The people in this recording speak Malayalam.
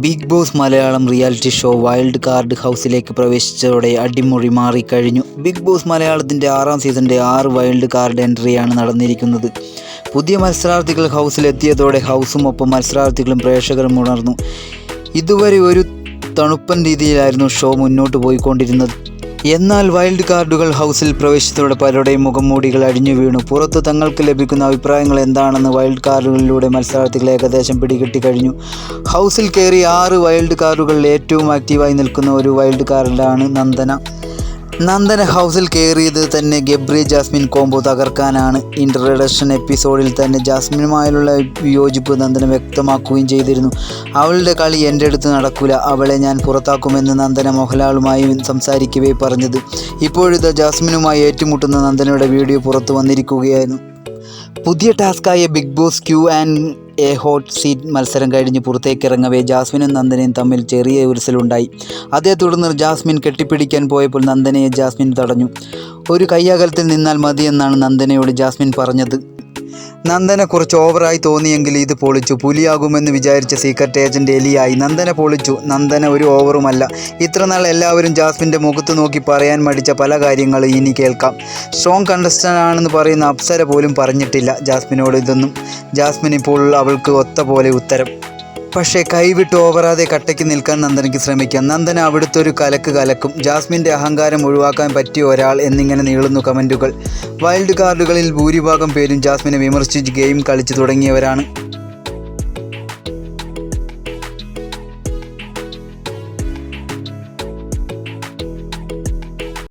Bigg Boss Malayalam reality show wild card ഹൗസിലേക്ക് പ്രവേശിച്ചതോടെ അടിമുറി മാറിക്കഴിഞ്ഞു. ബിഗ് ബോസ് മലയാളത്തിന്റെ ആറാം സീസണിന്റെ ആറ് വൈൽഡ് കാർഡ് എൻട്രിയാണ് നടന്നിരിക്കുന്നത്. പുതിയ മത്സരാർത്ഥികൾ ഹൗസിലെത്തിയതോടെ ഹൗസും ഒപ്പം മത്സരാർത്ഥികളും പ്രേക്ഷകരും ഉണർന്നു. ഇതുവരെ ഒരു തണുപ്പൻ രീതിയിലായിരുന്നു ഷോ മുന്നോട്ട് പോയിക്കൊണ്ടിരുന്നത്. എന്നാൽ വൈൽഡ് കാർഡുകൾ ഹൗസിൽ പ്രവേശിച്ചതോടെ പലരുടെയും മുഖംമൂടികൾ അടിഞ്ഞു വീണു. പുറത്ത് തങ്ങൾക്ക് ലഭിക്കുന്ന അഭിപ്രായങ്ങൾ എന്താണെന്ന് വൈൽഡ് കാർഡുകളിലൂടെ മത്സരാർത്ഥികൾ ഏകദേശം പിടികിട്ടി കഴിഞ്ഞു. ഹൗസിൽ കയറി ആറ് വൈൽഡ് കാർഡുകളിൽ ഏറ്റവും ആക്റ്റീവായി നിൽക്കുന്ന ഒരു വൈൽഡ് കാർഡാണ് നന്ദന. നന്ദന ഹൗസിൽ കയറിയത് തന്നെ ഗബ്രി ജാസ്മിൻ കോംബോ തകർക്കാനാണ്. ഇൻട്രഡക്ഷൻ എപ്പിസോഡിൽ തന്നെ ജാസ്മിനുമായുള്ള വിയോജിപ്പ് നന്ദന വ്യക്തമാക്കുകയും ചെയ്തിരുന്നു. അവളുടെ കളി എന്റെ അടുത്ത് നടക്കില്ല അവളെ ഞാൻ പുറത്താക്കുമെന്ന് നന്ദന മോഹൻലാലുമായി സംസാരിക്കവേ പറഞ്ഞത്. ഇപ്പോഴിത് ജാസ്മിനുമായി ഏറ്റുമുട്ടുന്ന നന്ദനയുടെ വീഡിയോ പുറത്തു വന്നിരിക്കുകയായിരുന്നു. പുതിയ ടാസ്കായ Bigg Boss Q and A hot seat മത്സരം കഴിഞ്ഞ് പുറത്തേക്കിറങ്ങവേ ജാസ്മിനും നന്ദനയും തമ്മിൽ ചെറിയ ഉരസലുണ്ടായി. അതേ തുടർന്ന് ജാസ്മിൻ കെട്ടിപ്പിടിക്കാൻ പോയപ്പോൾ നന്ദനയെ ജാസ്മിൻ തടഞ്ഞു. ഒരു കയ്യകലത്തിൽ നിന്നാൽ മതിയെന്നാണ് നന്ദനയോട് ജാസ്മിൻ പറഞ്ഞത്. നന്ദന കുറച്ച് ഓവറായി തോന്നിയെങ്കിൽ ഇത് പൊളിച്ചു. പുലിയാകുമെന്ന് വിചാരിച്ച സീക്രട്ട് ഏജന്റ് എലിയായി. നന്ദനെ പൊളിച്ചു. നന്ദന ഒരു ഓവറുമല്ല. ഇത്രനാൾ എല്ലാവരും ജാസ്മിന്റെ മുഖത്ത് നോക്കി പറയാൻ മടിച്ച പല കാര്യങ്ങളും ഇനി കേൾക്കാം. സ്ട്രോങ് കണ്ടസ്റ്റന്റ് ആണെന്ന് പറയുന്ന അപ്സര പോലും പറഞ്ഞിട്ടില്ല ജാസ്മിനോട് ഇതൊന്നും. ജാസ്മിൻ ഇപ്പോൾ അവൾക്ക് ഒത്ത പോലെ ഉത്തരം. പക്ഷേ കൈവിട്ട് ഓവറാതെ കട്ടയ്ക്ക് നിൽക്കാൻ നന്ദനയ്ക്ക് ശ്രമിക്കാം. നന്ദന അവിടുത്തെ ഒരു കലക്ക് കലക്കും. ജാസ്മിന്റെ അഹങ്കാരം ഒഴിവാക്കാൻ പറ്റിയ ഒരാൾ എന്നിങ്ങനെ നീളുന്നു കമന്റുകൾ. വൈൽഡ് കാർഡുകളിൽ ഭൂരിഭാഗം പേരും ജാസ്മിനെ വിമർശിച്ച് ഗെയിം കളിച്ചു തുടങ്ങിയവരാണ്.